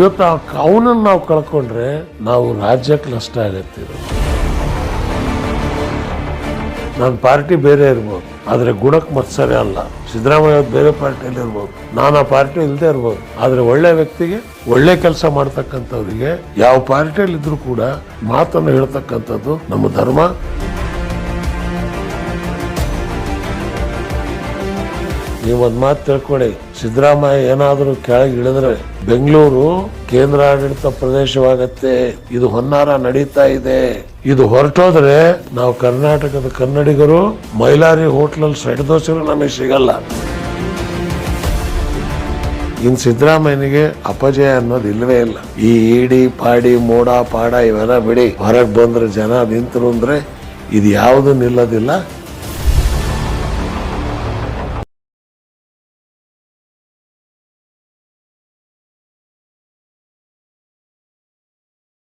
ಇವತ್ತು ಅವನನ್ನು ನಾವು ಕಳ್ಕೊಂಡ್ರೆ ನಾವು ರಾಜ್ಯಕ್ಕೆ ನಷ್ಟ ಆಗತ್ತೆ. ನನ್ನ ಪಾರ್ಟಿ ಬೇರೆ ಇರ್ಬೋದು, ಆದರೆ ಗುಣಕ್ಕೆ ಮತ್ಸರ ಅಲ್ಲ ಸಿದ್ದರಾಮಯ್ಯ ಬೇರೆ ಪಾರ್ಟಿಯಲ್ಲಿ ಇರ್ಬೋದು, ನಾನು ಆ ಪಾರ್ಟಿ ಇಲ್ಲದೆ ಇರ್ಬೋದು, ಆದರೆ ಒಳ್ಳೆ ವ್ಯಕ್ತಿಗೆ, ಒಳ್ಳೆ ಕೆಲಸ ಮಾಡ್ತಕ್ಕಂಥವ್ರಿಗೆ ಯಾವ ಪಾರ್ಟಿಯಲ್ಲಿ ಇದ್ರೂ ಕೂಡ ಮಾತನ್ನು ಹೇಳ್ತಕ್ಕಂಥದ್ದು ನಮ್ಮ ಧರ್ಮ ನೀವು ಒಂದು ಮಾತು ತಿಳ್ಕೊಳ್ಳಿ. ಸಿದ್ದರಾಮಯ್ಯ ಏನಾದರೂ ಕೆಳಗೆ ಇಳಿದ್ರೆ ಬೆಂಗಳೂರು ಕೇಂದ್ರ ಆಡಳಿತ ಪ್ರದೇಶವಾಗತ್ತೆ. ಇದು ಹೊನ್ನಾರ ನಡೀತಾ ಇದೆ. ಇದು ಹೊರಟೋದ್ರೆ ನಾವು ಕರ್ನಾಟಕದ ಕನ್ನಡಿಗರು ಮೈಲಾರಿ ಹೋಟ್ಲಲ್ಲಿ ಸೆಡ್ ದೋಸೆಗಳು ನಮಗೆ ಸಿಗಲ್ಲ. ಇನ್ ಸಿದ್ದರಾಮಯ್ಯನಿಗೆ ಅಪಜಯ ಅನ್ನೋದು ಇಲ್ಲವೇ ಇಲ್ಲ. ಈ ಇಡಿ ಪಾಡಿ ಮೋಡ ಪಾಡ ಇವೆಲ್ಲ ಬಿಡಿ. ಹೊರಗೆ ಬಂದ್ರೆ ಜನ ನಿಂತರು ಅಂದ್ರೆ ಇದು ಯಾವುದು ನಿಲ್ಲೋದಿಲ್ಲ.